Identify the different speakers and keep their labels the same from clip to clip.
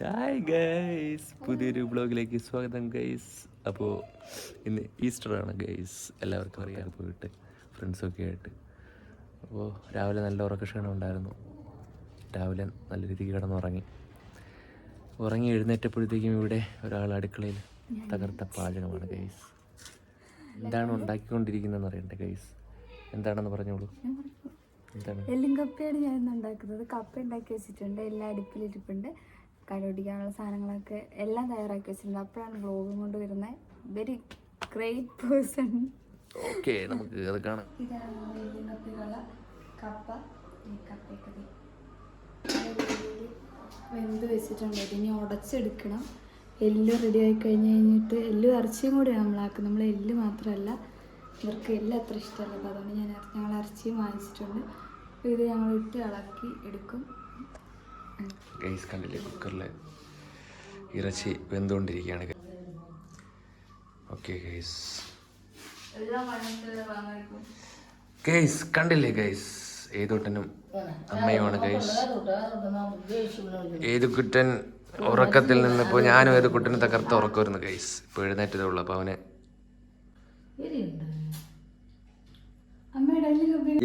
Speaker 1: Hi guys പുതിയൊരു ബ്ലോഗിലേക്ക് സ്വാഗതം guys അപ്പോൾ ഇന്ന് ഈസ്റ്റർ ആണ് ഗൈസ് എല്ലാവർക്കും അറിയാൻ പോയിട്ട് ഫ്രണ്ട്സൊക്കെ ആയിട്ട്. അപ്പോൾ രാവിലെ നല്ല ഉറക്കക്ഷീണം ഉണ്ടായിരുന്നു. രാവിലെ നല്ല രീതിക്ക് കിടന്നുറങ്ങി. ഉറങ്ങി എഴുന്നേറ്റപ്പോഴത്തേക്കും ഇവിടെ ഒരാൾ അടുക്കളയിൽ തകർത്ത പാചകമാണ് ഗൈസ് എന്താണ് ഉണ്ടാക്കിക്കൊണ്ടിരിക്കുന്നതെന്ന് അറിയണ്ടേ ഗൈസ് എന്താണെന്ന് പറഞ്ഞോളൂ.
Speaker 2: എല്ലും കപ്പയാണ് ഞാൻ ഉണ്ടാക്കുന്നത്. കപ്പ ഉണ്ടാക്കി വെച്ചിട്ടുണ്ട്. എല്ലാ അടുപ്പിലിരിപ്പുണ്ട്. കടുപിടിക്കാനുള്ള സാധനങ്ങളൊക്കെ എല്ലാം തയ്യാറാക്കി വെച്ചിട്ടുണ്ട്. അപ്പോഴാണ് വ്ളോഗും കൊണ്ട് വരുന്നത്. വെരി ഗ്രേറ്റ് പേഴ്സൺ
Speaker 1: ഓക്കെ നമുക്ക് അത് കാണാം.
Speaker 2: ഇതാണ് കപ്പ. കപ്പയൊക്കെ വെന്ത് വെച്ചിട്ടുണ്ട്. ഇനി ഉടച്ചെടുക്കണം. എല്ല് റെഡി ആയി കഴിഞ്ഞ് കഴിഞ്ഞിട്ട് എല്ല് ഇറച്ചിയും കൂടിയാണ് നമ്മളാക്കുന്നത് നമ്മൾ എല്ല് മാത്രമല്ല ഇവർക്ക് എല്ല് അത്ര ഇഷ്ടമല്ല. അപ്പോൾ അതുകൊണ്ട് ഞാൻ ഞങ്ങൾ ഇറച്ചിയും വാങ്ങിച്ചിട്ടുണ്ട്. അപ്പോൾ ഇത് ഞങ്ങൾ ഇട്ട് ഇളക്കി എടുക്കും.
Speaker 1: ഗൈസ് കണ്ടില്ലേ? കുക്കറിൽ ഇറച്ചി വെന്തുകൊണ്ടിരിക്കുകയാണ്. ഓക്കെ ഗൈസ് ഗൈസ് കണ്ടില്ലേ ഗൈസ് ഏതുട്ടനും അമ്മയുമാണ് ഗൈസ് ഏത് കുട്ടൻ ഉറക്കത്തിൽ നിന്ന് ഇപ്പോൾ ഞാനും ഏത് കുട്ടനെ തകർത്ത് ഉറക്കമായിരുന്നു ഗൈസ് ഇപ്പോൾ എഴുന്നേറ്റതേ ഉള്ളൂ അപ്പോൾ അവന്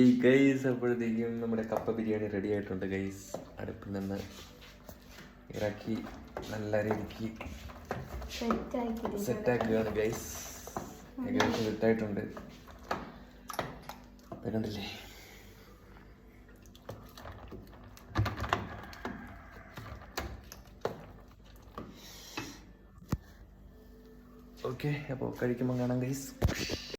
Speaker 1: ഈ ഗൈസ് അപ്പോഴത്തേക്കും നമ്മുടെ കപ്പ ബിരിയാണി റെഡി ആയിട്ടുണ്ട് ഗൈസ് അടുപ്പിൽ നിന്ന് ഇറക്കി നല്ല രീതിക്ക് സെറ്റാക്കുകയാണ് ഗൈസ് ഏകദേശം സെറ്റായിട്ടുണ്ട് വരണ്ടല്ലേ കണ്ടില്ലേ? ഓക്കെ അപ്പോൾ കഴിക്കുമ്പോൾ കാണാം ഗൈസ്